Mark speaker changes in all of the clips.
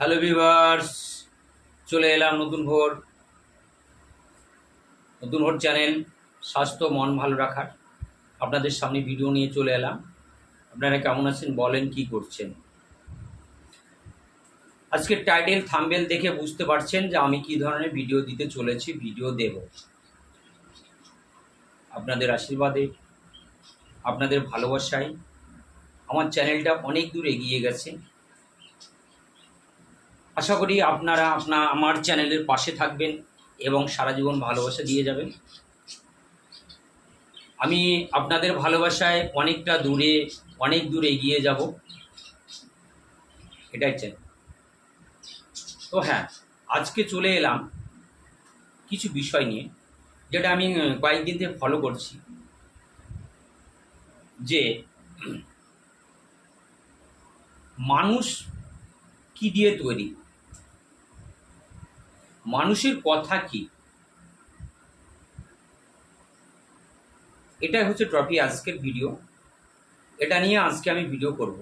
Speaker 1: Hello viewers চলে এলাম নতুন ভোর নতুন ভোর চ্যানেল স্বাস্থ্য, মন ভালো রাখার। আপনাদের সামনে ভিডিও নিয়ে চলে এলাম। আপনারা কেমন আছেন? বলেন কি করছেন? আজকে টাইটেল থাম্বেল দেখে বুঝতে পারছেন যে আমি কি ধরনের ভিডিও দিতে চলেছি ভিডিও দেব। আপনাদের আশীর্বাদে, আপনাদের ভালোবাসায়। আমার চ্যানেলটা অনেক দূর এগিয়ে গেছে। আশা করি আপনারা, আপনা, আমার চ্যানেলের পাশে থাকবেন এবং সারা জীবন ভালোবাসা দিয়ে যাবেন। আমি আপনাদের ভালোবাসায় অনেকটা দূরে, অনেক দূর এগিয়ে যাব। এটাই চাই। তো হ্যাঁ আজকে চলে এলাম কিছু বিষয় নিয়ে, যেটা আমি কয়েকদিন থেকে ফলো করছি। যে মানুষ কি দিয়ে তৈরি? মানুষের কথা কি? এটাই হচ্ছে ট্রফি আজকের ভিডিও এটা নিয়ে আজকে আমি ভিডিও করব।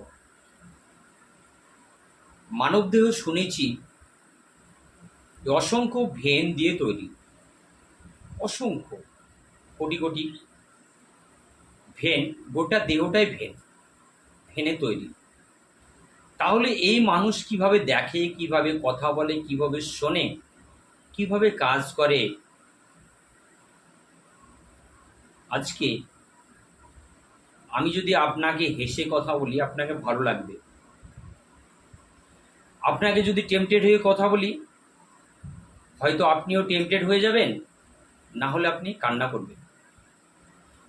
Speaker 1: মানবদেহ শুনেছি অসংখ্য ভেন দিয়ে তৈরি। অসংখ্য, কোটি কোটি ভেন, গোটা দেহটাই ভেন, ভেনে তৈরি। তাহলে এই মানুষ কীভাবে দেখে, কীভাবে কথা বলে, কীভাবে শোনে? কীভাবে কাজ করে? আজকে আমি যদি আপনাকে হেসে কথা বলি, আপনাকে ভালো লাগবে। আপনাকে যদি টেম্পটেড হয়ে কথা বলি, হয়তো আপনিও টেম্পটেড হয়ে যাবেন, না হলে আপনি কান্না করবেন।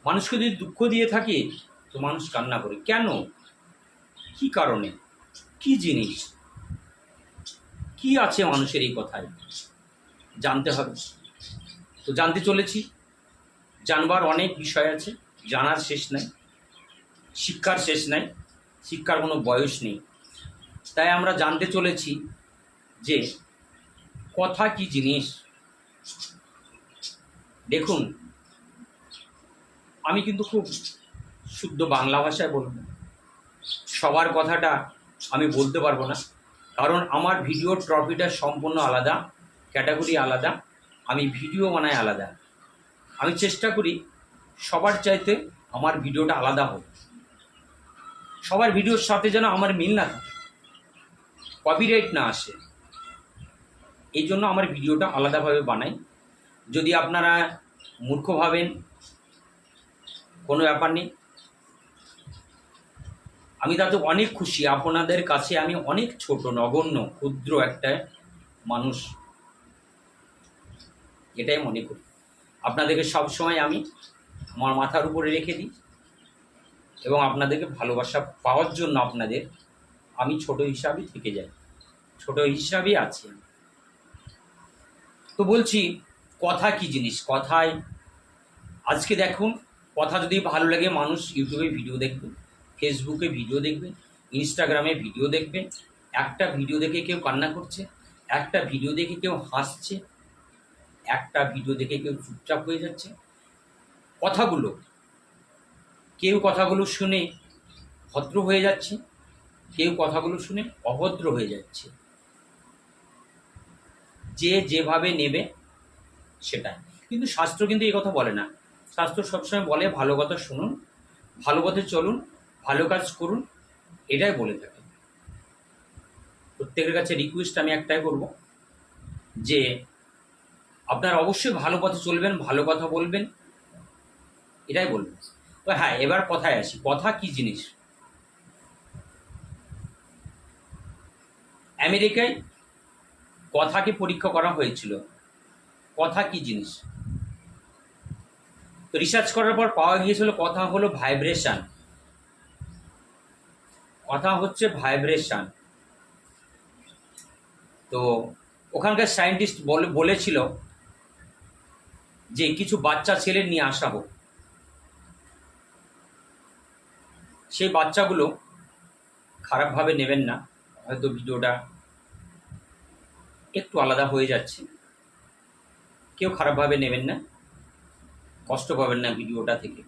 Speaker 1: মানুষকে যদি দুঃখ দিয়ে থাকে, তো মানুষ কান্না করে। কেন? কি কারণে? কি জিনিস? কি আছে মানুষের এই কথায়? জানতে হবে। তো জানতে চলেছি, জানবার অনেক বিষয় আছে, জানার শেষ নাই, শিক্ষার শেষ নাই, শিক্ষার কোনো বয়স নেই। তাই আমরা জানতে চলেছি যে কথা কি জিনিস? দেখুন, আমি কিন্তু খুব শুদ্ধ বাংলা ভাষায় বলব সবার কথাটা আমি বলতে পারব না, কারণ আমার ভিডিওর ট্রফিটা সম্পূর্ণ আলাদা। ক্যাটাগরি আলাদা, আমি ভিডিও বানাই আলাদা। আমি চেষ্টা করি সবার চাইতে আমার ভিডিওটা আলাদা হোক। সবার ভিডিওর সাথে যেন আমার মিল না থাকে। কপিরাইট না আসে। এই জন্য আমার ভিডিওটা আলাদাভাবে বানাই। যদি আপনারা মূর্খ ভাবেন, কোনো ব্যাপার নেই। আমি তাতে অনেক খুশি। আপনাদের কাছে আমি অনেক ছোট, নগণ্য, ক্ষুদ্র একটা মানুষ। এটাই মনে করি। আপনাদেরকে সবসময় আমি আমার মাথার উপরে রেখে দিই এবং আপনাদেরকে ভালোবাসা পাওয়ার জন্য আপনাদের আমি ছোট হিসাবেই থেকে যাই। ছোট হিসাবেই আছি তো বলছি, কথা কি জিনিস? কথায় আজকে দেখুন, কথা যদি ভালো লাগে মানুষ ইউটিউবে ভিডিও দেখবে ফেসবুকে ভিডিও দেখবে ইনস্টাগ্রামে ভিডিও দেখবে, একটা ভিডিও দেখে কেউ কান্না করছে, একটা ভিডিও দেখে কেউ হাসছে একটা ভিডিও দেখে কেউ চুপচাপ হয়ে যাচ্ছে। কথাগুলো, কেউ কথাগুলো শুনে ভদ্র হয়ে যাচ্ছে, কেউ কথাগুলো শুনে অভদ্র হয়ে যাচ্ছে। যে যেভাবে নেবে, সেটাই। কিন্তু শাস্ত্র কিন্তু এই কথা বলে না। শাস্ত্র সবসময় বলে, ভালো কথা শুনুন, ভালো পথে চলুন, ভালো কাজ করুন। এটাই বলে থাকে। প্রত্যেকের কাছে রিকোয়েস্ট আমি একটাই করব যে আপনারা অবশ্যই ভালো পথে চলবেন, ভালো কথা বলবেন, এটাই বলবেন। তো হ্যাঁ এবার কথায় আসি। কথা কি জিনিস? আমেরিকায় কথাকে পরীক্ষা করা হয়েছিল। কথা কি জিনিস? তো রিসার্চ করার পর পাওয়া গিয়েছিল, কথা হলো ভাইব্রেশন কথা হচ্ছে ভাইব্রেশন তো ওখানকার সায়েন্টিস্ট বলে, বলেছিল যে কিছু বাচ্চা ছেলে নিয়ে আসা হোক। সেই বাচ্চাগুলো খারাপভাবে নেবেন না, হয়তো ভিডিওটা একটু আলাদা হয়ে যাচ্ছে। কেউ খারাপভাবে নেবেন না, কষ্ট পাবেন না ভিডিওটা থেকে।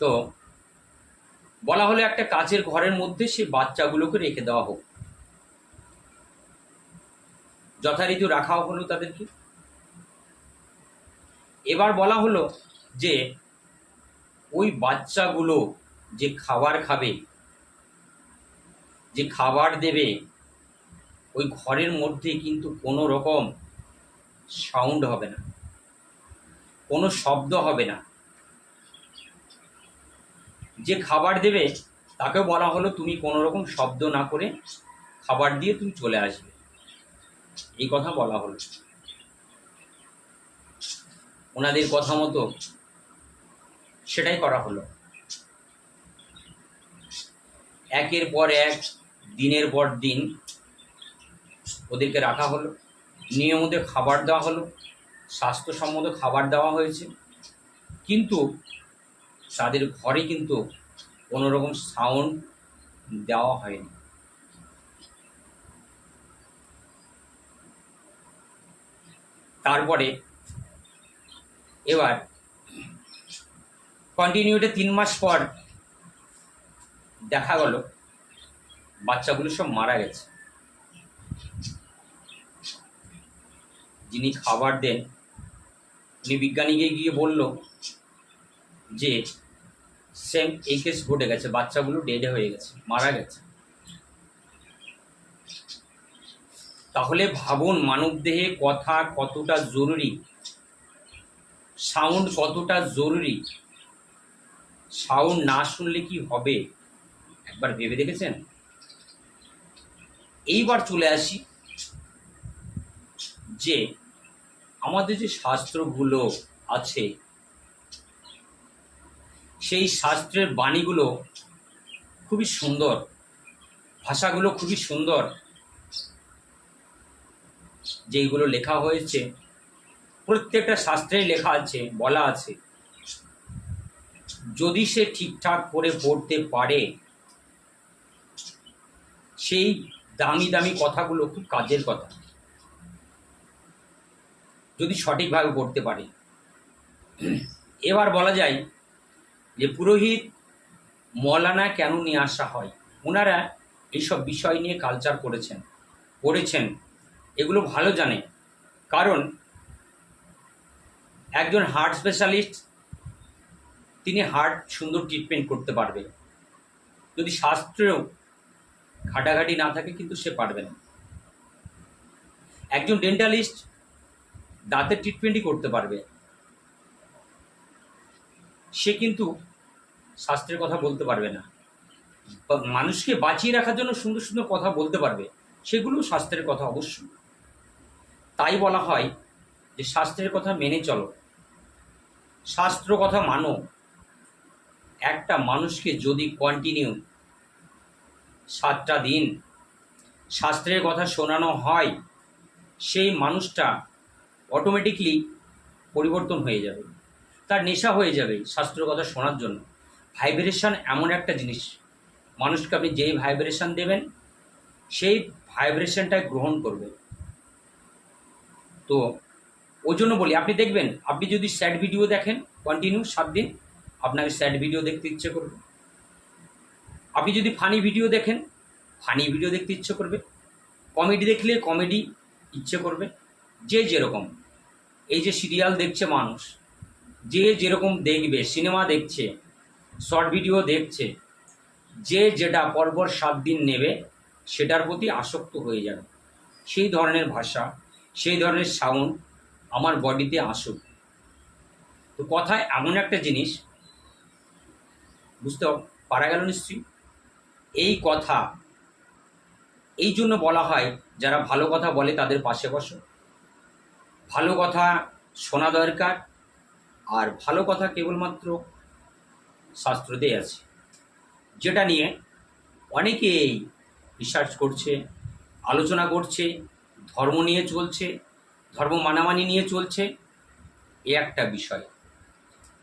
Speaker 1: তো বলা হলো একটা কাচের ঘরের মধ্যে সেই বাচ্চাগুলোকে রেখে দেওয়া হোক। যথারীতি রাখা হলো তাদেরকে। এবার বলা হলো যে, ওই বাচ্চাগুলো যে খাবার খাবে, যে খাবার দেবে, ওই ঘরের মধ্যে কিন্তু কোনো রকম সাউন্ড হবে না, কোনো শব্দ হবে না। যে খাবার দেবে, তাকে বলা হলো তুমি কোনো রকম শব্দ না করে খাবার দিয়ে তুমি চলে আসবে। এই কথা বলা হলো। ওনাদের কথা মতো সেটাই করা হলো। একের পর এক, দিনের পর দিন ওদেরকে রাখা হলো। নিয়মিত খাবার দেওয়া হলো। স্বাস্থ্যসম্মত খাবার দেওয়া হয়েছে। কিন্তু তাদের ঘরে কিন্তু কোনো রকম সাউন্ড দেওয়া হয়নি। তারপরে এবার কন্টিনিউটে তিন মাস পর দেখা গেল, বাচ্চাগুলো সব মারা গেছে। যিনি খাবার দেন, উনি বিজ্ঞানীকে গিয়ে বলল যে সেম এই কেস ঘটে গেছে, বাচ্চাগুলো ডেডে হয়ে গেছে, মারা গেছে। তাহলে ভাবুন, মানবদেহে কথা কতটা জরুরি? সাউন্ড কতটা জরুরি? সাউন্ড না শুনলে কি হবে? একবার ভেবে দেখেছেন? এইবার চলে আসি যে আমাদের যে শাস্ত্রগুলো আছে, সেই শাস্ত্রের বাণীগুলো খুবই সুন্দর, ভাষাগুলো খুবই সুন্দর, যেইগুলো লেখা হয়েছে। প্রত্যেকটা শাস্ত্রেই লেখা আছে, বলা আছে। যদি সে ঠিকঠাক করে পড়তে পারে, সেই দামি দামি কথাগুলো খুব কাজের কথা। যদি সঠিকভাবে পড়তে পারে। এবার বলা যায় যে, পুরোহিত মৌলানা কেন নিয়ে আসা হয়? ওনারা এইসব বিষয় নিয়ে কালচার করেছেন করেছেন এগুলো ভালো জানে। কারণ একজন হার্ট স্পেশালিস্ট তিনি হার্ট সুন্দর ট্রিটমেন্ট করতে পারবে। যদি শাস্ত্রেও ঘাটাঘাটি না থাকে, কিন্তু সে পারবে না। একজন ডেন্টালিস্ট দাঁতের ট্রিটমেন্টই করতে পারবে। সে কিন্তু শাস্ত্রের কথা বলতে পারবে না। মানুষকে বাঁচিয়ে রাখার জন্য সুন্দর সুন্দর কথা বলতে পারবে। সেগুলো শাস্ত্রের কথা অবশ্যই তাই বলা হয় যে শাস্ত্রের কথা মেনে চলো। শাস্ত্র কথা মানো। একটা মানুষকে যদি কন্টিনিউ সাতটা দিন শাস্ত্রের কথা শোনানো হয়, সেই মানুষটা অটোমেটিকলি পরিবর্তন হয়ে যাবে। তার নেশা হয়ে যাবে শাস্ত্র কথা শোনার জন্য। ভাইব্রেশন এমন একটা জিনিস। মানুষকে আপনি যেই ভাইব্রেশন দেবেন, সেই ভাইব্রেশনটাই গ্রহণ করবে। তো ওই জন্য বলি, আপনি দেখবেন, আপনি যদি স্যাড ভিডিও দেখেন কন্টিনিউ সাত দিন, আপনাকে স্যাড ভিডিও দেখতে ইচ্ছে করবে। আপনি যদি ফানি ভিডিও দেখেন ফানি ভিডিও দেখতে ইচ্ছে করবে। কমেডি দেখলে কমেডি ইচ্ছে করবে, যে যেরকম। এই যে সিরিয়াল দেখছে মানুষ, যে যেরকম দেখবে সিনেমা দেখছে শর্ট ভিডিও দেখছে, যে যেটা পরপর সাত দিন নেবে, সেটার প্রতি আসক্ত হয়ে যাবে। সেই ধরনের ভাষা, সেই ধরনের সাউন্ড আমার বডিতে আসুক। তো কথা এমন একটা জিনিস, বুঝতে পারা গেল নিশ্চয়ই? এই কথা, এই জন্য বলা হয়, যারা ভালো কথা বলে তাদের পাশে বসো। ভালো কথা শোনা দরকার, আর ভালো কথা কেবলমাত্র শাস্ত্রতেই আছে। যেটা নিয়ে অনেকেই রিসার্চ করছে, আলোচনা করছে, ধর্ম নিয়ে চলছে ধর্ম মানামানি নিয়ে চলছে এ একটা বিষয়।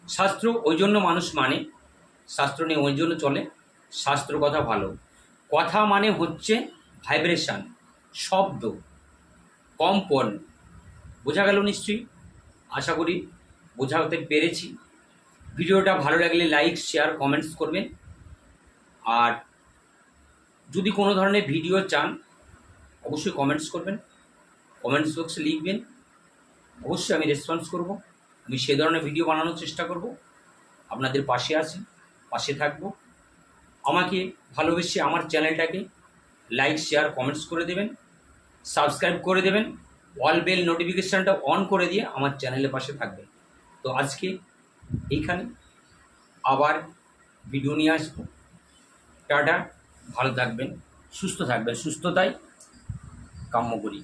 Speaker 1: শাস্ত্র ওই জন্য মানুষ মানে শাস্ত্র নিয়ে ওই জন্য চলে, শাস্ত্র কথা ভালো। কথা মানে হচ্ছে ভাইব্রেশন শব্দ, কম্পন। বোঝা গেল নিশ্চয়ই? আশা করি বোঝাতে পেরেছি। ভিডিওটা ভালো লাগলে লাইক শেয়ার কমেন্টস করবেন। আর যদি কোনো ধরনের ভিডিও চান, অবশ্যই কমেন্টস করবেন। কমেন্টস বক্সে লিখবেন। অবশ্যই আমি রেসপন্স করব। আমি সে ধরনের ভিডিও বানানোর চেষ্টা করব। আপনাদের পাশে আছি, পাশে থাকব। আমাকে ভালোবেসে আমার চ্যানেলটাকে লাইক শেয়ার কমেন্টস করে দেবেন। সাবস্ক্রাইব করে দেবেন। অল বেল নোটিফিকেশানটা অন করে দিয়ে আমার চ্যানেলের পাশে থাকবেন। তো আজকে এইখানে। আবার ভিডিও নিয়ে আসব। টাটা। ভালো থাকবেন, সুস্থ থাকবেন। সুস্থতাই কাম্য করি।